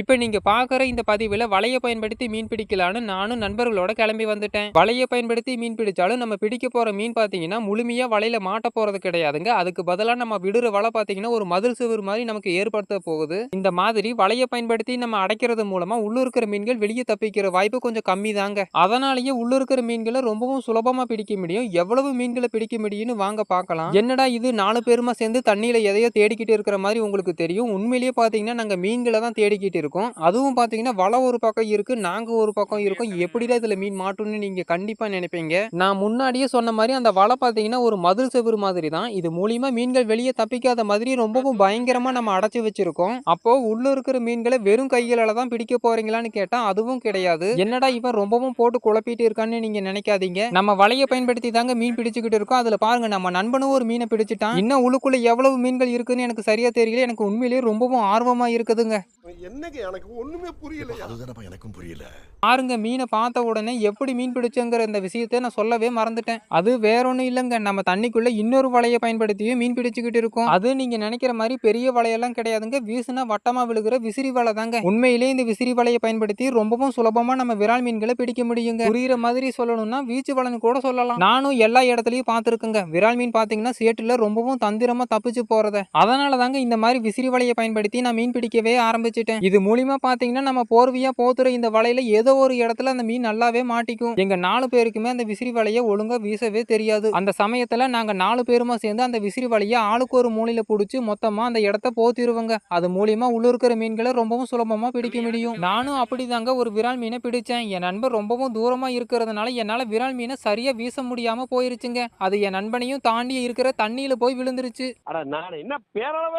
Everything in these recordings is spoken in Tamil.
இப்போ நீங்கள் பார்க்குற இந்த பதிவில் வலையை பயன்படுத்தி மீன் பிடிக்கலான்னு நானும் நண்பர்களோட கிளம்பி வந்துட்டேன். வலையை பயன்படுத்தி மீன் பிடிச்சாலும் நம்ம பிடிக்க போகிற மீன் பார்த்தீங்கன்னா முழுமையாக வலையில் மாட்ட போகிறது கிடையாதுங்க. அதுக்கு பதிலாக நம்ம விடுற வலை பார்த்தீங்கன்னா ஒரு மதில் சுவர் மாதிரி நமக்கு ஏற்படுத்த போகுது. இந்த மாதிரி வலையை பயன்படுத்தி நம்ம அடைக்கிறது மூலமாக உள்ள இருக்கிற மீன்கள் வெளியே தப்பிக்கிற வாய்ப்பு கொஞ்சம் கம்மி தாங்க அதனாலேயே உள்ள இருக்கிற மீன்களை ரொம்பவும் சுலபமாக பிடிக்க முடியும். எவ்வளவு மீன்களை பிடிக்க முடியும்னு வாங்க பார்க்கலாம் என்னடா இது நாலு பேருமா சேர்ந்து தண்ணியில் எதையோ தேடிக்கிட்டு இருக்கிற மாதிரி உங்களுக்கு தெரியும். உண்மையிலேயே பார்த்தீங்கன்னா நாங்கள் மீன்களை தான் தேடிக்கிட்டு இருக்கோம். அதுவும் பார்த்தீங்கன்னா வலை ஒரு பக்கம் இருக்கு நாங்க ஒரு பக்கம் இருக்கோம். எப்படிடா இதுல மீன் மாட்டும்னு நீங்க கண்டிப்பா நினைப்பீங்க? நான் முன்னாடியே சொன்ன மாதிரி அந்த வலை பார்த்தீங்கன்னா ஒரு மதில் செவுரு மாதிரி தான் இது மூலியமா மீன்கள் வெளியே தப்பிக்காத மாதிரி ரொம்பவும் பயங்கரமா நம்ம அடைச்சு வச்சிருக்கோம். அப்போ உள்ள இருக்கிற மீன்களை வெறும் கைகளால தான் பிடிக்க போறீங்களான்னு கேட்டா அதுவும் கிடையாது. என்னடா இவன் ரொம்பவும் போட்டு குழப்பிட்டு இருக்கான்னு நீங்க நினைக்காதீங்க. நம்ம வலையை பயன்படுத்தி தாங்க மீன் பிடிச்சுக்கிட்டு இருக்கோம். அதுல பாருங்க நம்ம நண்பனும் ஒரு மீனை பிடிச்சிட்டான். இன்னும் உள்ளுக்குள்ள எவ்வளவு மீன்கள் இருக்குன்னு எனக்கு சரியா தெரியல. எனக்கு உண்மையிலேயே ரொம்பவும் ஆர்வமா இருக்குதுங்க. என்னங்க எனக்கு ஒண்ணுமே புரியல அதுதானப்பா எனக்கும் புரியல. பாருங்க மீனை பார்த்த உடனே எப்படி மீன் பிடிச்சங்கிற இந்த விஷயத்தை நான் சொல்லவே மறந்துட்டேன். அது வேற ஒன்றும் இல்லைங்க. நம்ம தண்ணிக்குள்ளே இன்னொரு வலையை பயன்படுத்தியும் மீன் பிடிச்சிக்கிட்டு இருக்கோம். அது நீங்க நினைக்கிற மாதிரி பெரிய வலையெல்லாம் கிடையாதுங்க. வீசுனா வட்டமா விழுகிற விசிறி வலை தாங்க. உண்மையிலேயே இந்த விசிறி வலையை பயன்படுத்தி ரொம்பவும் சுலபமா நம்ம விரால் மீன்களை பிடிக்க முடியுங்க. புரியுற மாதிரி சொல்லணும்னா வீச்சு வலைன்னு கூட சொல்லலாம். நானும் எல்லா இடத்துலயும் பார்த்துருக்கேங்க. விரால் மீன் பார்த்தீங்கன்னா சேட்டுல ரொம்பவும் தந்திரமா தப்பிச்சு போறத. அதனால தாங்க இந்த மாதிரி விசிறி வலையை பயன்படுத்தி நான் மீன் பிடிக்கவே ஆரம்பிச்சிட்டேன். இது மூலியமா பார்த்தீங்கன்னா நம்ம போர்வையா போத்துற இந்த வலையில ஏதோ ஒரு இடத்துல அந்த மீன் நல்லாவே மாட்டிக்கும். எங்க நாலு பேருக்குமே அந்த விசிறி வலையை ஒழுங்கா வீசவே தெரியாது. அந்த சமயத்துல நாங்க நாலு பேருமா சேர்ந்து அந்த விசிறி வலையை ஆளுக்கு ஒரு மூலையில புடிச்சு மொத்தமா அந்த இடத்த போத்திருவோங்க. அது மூலியமா உள்ள இருக்கிற மீன்களை ரொம்பவும் சுலபமா பிடிக்க முடியும். நானும் அப்படிதாங்க ஒரு விரால் மீனை பிடிச்சேன். என் நண்பர் ரொம்பவும் தூரமா இருக்கிறதுனால என்னால விரால் மீனை சரியா வீச முடியாம போயிருச்சுங்க. அது என் நண்பனையும் தாண்டி இருக்கிற தண்ணியில போய் விழுந்துருச்சு. அட நான் என்ன பேரளவு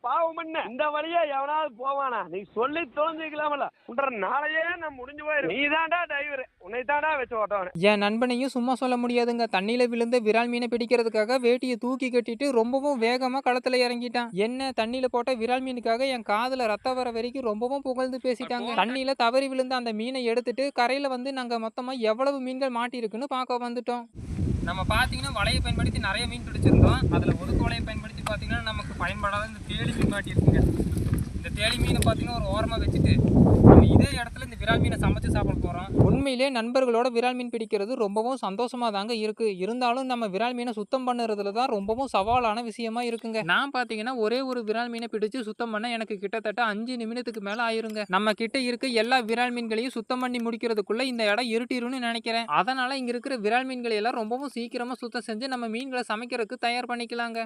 பாவம் பண்ண இந்த வழியா எவனாவது போவானா? நீ சொல்லி தொலைஞ்சிக்கலாமல. உன்ற நாளையே நான் முடிஞ்ச போயிரு நீ தான்டா டிரைவர் உன்னை தான்டா வச்சு ஓட்டவன என் நண்பனையும் சும்மா சொல்ல முடியாதுங்க. தண்ணியில விழுந்த விரால் மீனை பிடிக்கிறதுக்காக வேட்டியை தூக்கி கட்டிட்டு ரொம்பவும் வேகமா களத்துல இறங்கிட்டான். என்ன தண்ணியில போட்ட விரால் மீனுக்காக என் காதுல ரத்த வர வரைக்கும் ரொம்பவும் புகழ்ந்து பேசிட்டாங்க. தண்ணியில தவறி விழுந்த அந்த மீனை எடுத்துட்டு கரையில வந்து நாங்க மொத்தமா எவ்வளவு மீன்கள் மாட்டியிருக்குன்னு பார்க்க வந்துட்டோம். நம்ம பார்த்தீங்கன்னா வலையை பயன்படுத்தி நிறைய மீன் பிடிச்சிருந்தோம். அதில் ஒதுக்கு வலையை பயன்படுத்தி பார்த்தீங்கன்னா நமக்கு பயன்படாத இந்த தேளி மீன் மாட்டியிருக்குங்க. தேலி மீனை பார்த்தீங்கன்னா ஒரு ஓரமாக வச்சுட்டு நம்ம இதே இடத்துல இந்த விரால் மீனை சமைச்சு சாப்பிட போகிறோம் உண்மையிலே நண்பர்களோட விரால் மீன் பிடிக்கிறது ரொம்பவும் சந்தோஷமாக தாங்க இருக்குது இருந்தாலும் நம்ம விரால் மீனை சுத்தம் பண்ணுறதுல தான் ரொம்பவும் சவாலான விஷயமா இருக்குங்க. நான் பார்த்தீங்கன்னா ஒரே ஒரு விரால் மீனை பிடிச்சு சுத்தம் பண்ண எனக்கு கிட்டத்தட்ட அஞ்சு நிமிடத்துக்கு மேலே ஆயிருங்க. நம்ம கிட்ட இருக்க எல்லா விரால் மீன்களையும் சுத்தம் பண்ணி முடிக்கிறதுக்குள்ள இந்த இடம் இருட்டிரும்னு நினைக்கிறேன். அதனால இங்க இருக்கிற விரால் மீன்களை எல்லாம் ரொம்பவும் சீக்கிரமா சுத்தம் செஞ்சு நம்ம மீன்களை சமைக்கிறதுக்கு தயார் பண்ணிக்கலாங்க.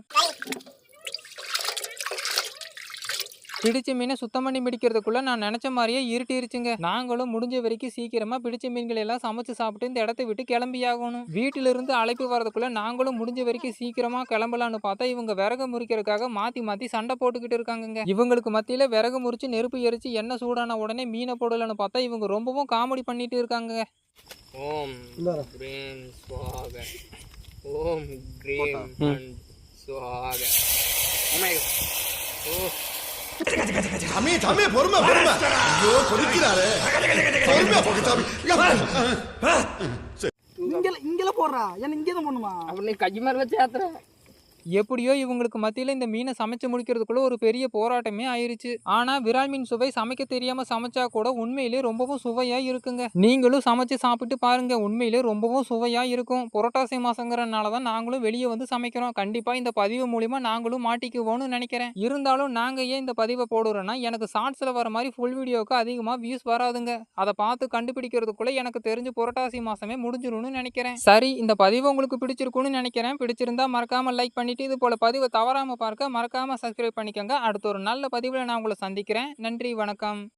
பிடிச்ச மீனை சுத்தம் பண்ணி பிடிக்கிறதுக்குள்ள நான் நினைச்ச மாதிரியே இருட்டிருச்சுங்க. நாங்களும் முடிஞ்ச வரைக்கும் சீக்கிரமா பிடிச்ச மீன்களை எல்லாம் சமைச்சு சாப்பிட்டு இந்த இடத்த விட்டு கிளம்பி ஆகணும். வீட்டில இருந்து அழைப்பு வரதுக்குள்ள நாங்களும் முடிஞ்ச வரைக்கும் சீக்கிரமா கிளம்பலான்னு பார்த்தா இவங்க விறகு முறிக்கிறதுக்காக மாத்தி மாத்தி சண்டை போட்டுக்கிட்டு இருக்காங்கங்க. இவங்களுக்கு மத்தியில விறகு முறிச்சு நெருப்பு எரிச்சு எண்ணெய் சூடான உடனே மீனை போடலன்னு பார்த்தா இவங்க ரொம்பவும் காமெடி பண்ணிட்டு இருக்காங்க. ஓம் க்ரீம் ஓம் க்ரீம் ஓ. சாமி சாமி பொறுமை பொறுமை ஐயோ கொதிக்கிறாரு பொறுமையா போக்கு சாமி இங்க இங்கல போடுறா. என்ன இங்கே தான் பண்ணுமா அப்படி நீ கை மேல சேர்த்துற எப்படியோ இவங்களுக்கு மத்தியில் இந்த மீனை சமைச்சு முடிக்கிறதுக்குள்ள ஒரு பெரிய போராட்டமே ஆயிருச்சு. ஆனால் விரால் மீன் சுவை சமைக்க தெரியாம சமைச்சா கூட உண்மையிலே ரொம்பவும் சுவையா இருக்குங்க. நீங்களும் சமைச்சு சாப்பிட்டு பாருங்க. உண்மையிலே ரொம்பவும் சுவையா இருக்கும். புரட்டாசி மாசங்கிறனால தான் நாங்களும் வெளியே வந்து சமைக்கிறோம். கண்டிப்பா இந்த பதிவு மூலியமா நாங்களும் மாட்டிக்குவோம்னு நினைக்கிறேன். இருந்தாலும் நாங்க ஏன் இந்த பதிவை போடுறோம்னா எனக்கு ஷார்ட்ஸ்ல வர மாதிரி ஃபுல் வீடியோக்கு அதிகமா வியூஸ் வராதுங்க. அதை பார்த்து கண்டுபிடிக்கிறதுக்குள்ள எனக்கு தெரிஞ்சு புரட்டாசி மாசமே முடிஞ்சிரும்னு நினைக்கிறேன். சரி இந்த பதிவு உங்களுக்கு பிடிச்சிருக்கும்னு நினைக்கிறேன். பிடிச்சிருந்தா மறக்காம லைக் பண்ணிட்டு இது போல் பதிவை தவறாமல் பார்க்க மறக்காமல் சப்ஸ்கிரைப் பண்ணிக்கோங்க. அடுத்த ஒரு நல்ல பதிவில் நான் உங்களை சந்திக்கிறேன். நன்றி வணக்கம்.